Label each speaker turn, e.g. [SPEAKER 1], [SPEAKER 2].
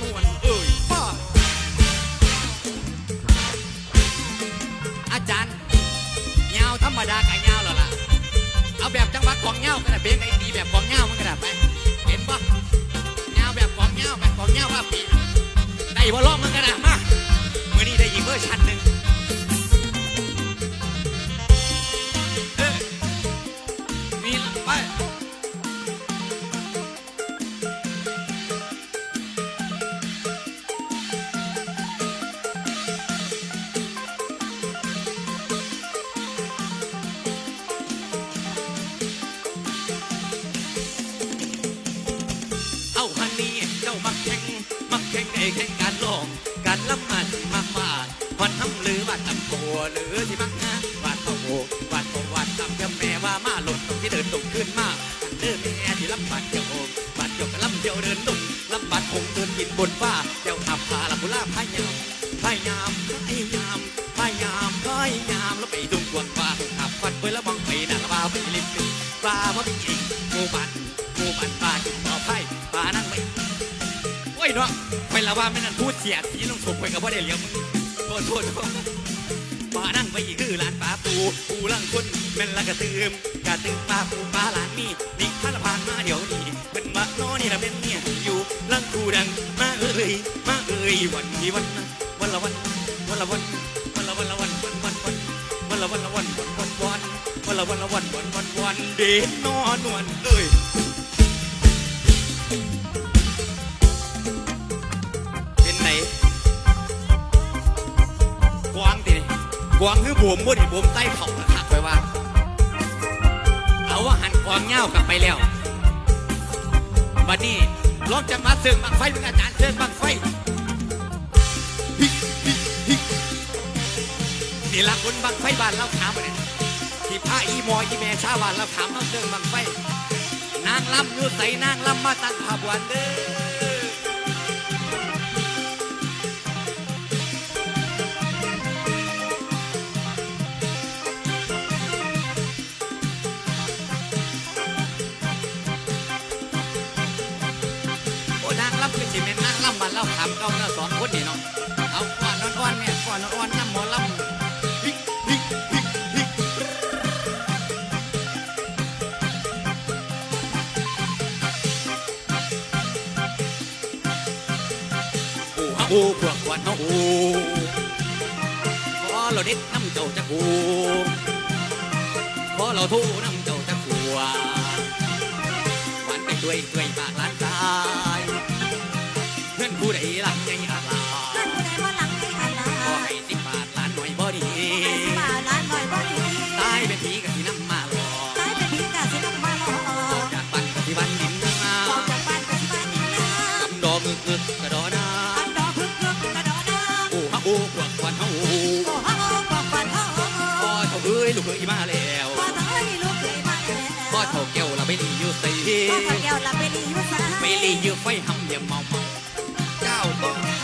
[SPEAKER 1] นวลเอ้ยป้าอาจารย์เงาธรรมดากับเงาแล้วล่ะ เอาแบบจังหวะของเงาก็ได้เพลงไอ้ดีแบบของเงามันก็ได้ไปเห็นปะเงาแบบของเงาแบบของเงาว่าปีได้บ่ร้องมันก็ได้มาเมื่อนี้ได้อีกเวอร์ชันหนึ่งเอ้ยมีไป แข่งในแข่งการลองการล้ำมันมากมาดวันทำหรือว่าทำตัวหรือที่มักงานวาดเท่าโหวาดโตวาดทำยำแม่ว่ามาหล่นตรงที่เดินตรงขึ้นมาอันเดินแม่ที่ลำบากเดียวบาดเดียวกับลำเดียวเดินดุ่มลำบากคงเดินกินบนฟ้าเดียวขับพาลำบุลาพายามพายามพายามพายามพายามแล้วไป เนาะไปละว่าไม่นั่นพูดเสียสีลงศพไปกับว่าได้เหลียวมึงโทษโทษโทษปลานั่งไปอีกคือร้านปลาปูปูลังคนแม่นละกระตืมกระตืมปลาปูปลาลานนี่นี่ถ้าละผ่านมาเดี๋ยวนี้เป็นมาโนนี่ละเป็นเนี่ยอยู่ลังคูดังมาเอ้ยมาเอ้ยวันนี้วันนะวันละวันวันละวันวันละวันละวันวันวันวันวันละวันละวันวันวันวันวันละวันละวันวันวันวันเด่นนอนวลเอ้ยเป็ วางคือบวมบ่ดิบวมใต้เข่าละคักไปว่า เอาว่าหันกวางเง่ากลับไปแล้วบัดนี้ลองจะมาเสิร์งบังไฟเป็นอาจารย์เสิร์งบังไฟฮิฮิฮินี่ละคนบังไฟบ้านเราถามเนี่ยที่พาอีมออีแม่ชาวบ้านเราถามมาเสิร์งบังไฟ นางลำอยู่ใส่นางลำมาตั้งภาพวันเด้อ โอ้นางลำคือสิแม่นนางลำบ้านเราทำเก้าเนื้อสองคนนี่เนาะเอาก่อนนอ่อนๆเนี่ยก่อนอ่อนน้ำหมอลำโอ้พวกวันเนาโอ้ขอเราเด็ดน้ำเจ้าจะกูขอเราโทน้ำเจ้าจะกัววันไปด้วยด้วยปากล้านตา หลังใหญ่อาลา
[SPEAKER 2] ท่านผู้ใดบ่หลังให้อันลา
[SPEAKER 1] ขอให้สิบบาทล้านหน่อยบ่ดี
[SPEAKER 2] ติบ่าล้านหน่อยบ่ดี
[SPEAKER 1] ตายเป็นผีกับที่น้ำมาหลอ
[SPEAKER 2] ตายเป็นผีกะสินำมาหลอ
[SPEAKER 1] ออกจากปันกับที่วันดินมา
[SPEAKER 2] ออกจากบ้านก็สิบ้านนี่นะ
[SPEAKER 1] กำดอกงึกงึกกระดอนา
[SPEAKER 2] อันดอกพึกพึกกระดอน้
[SPEAKER 1] โอ้ฮะโอ้พวกควันเฮา
[SPEAKER 2] โอ้ฮะโอ้บอกก่อนเฮา
[SPEAKER 1] พ่อเท่าเอ้ยลูกเอ้ยมาแล้ว
[SPEAKER 2] พ่อทั้งเอ้ยลูกเคยมาแล้ว
[SPEAKER 1] พ่อเท่าแก้วเราไม่ดีอยู่ใส่
[SPEAKER 2] พ่อเฒ่าแก้วละไปลีอยู่ซ้าย
[SPEAKER 1] ไม่ลีอยู่ไฟหำอย่าเมาเมาเจ้า ต้อ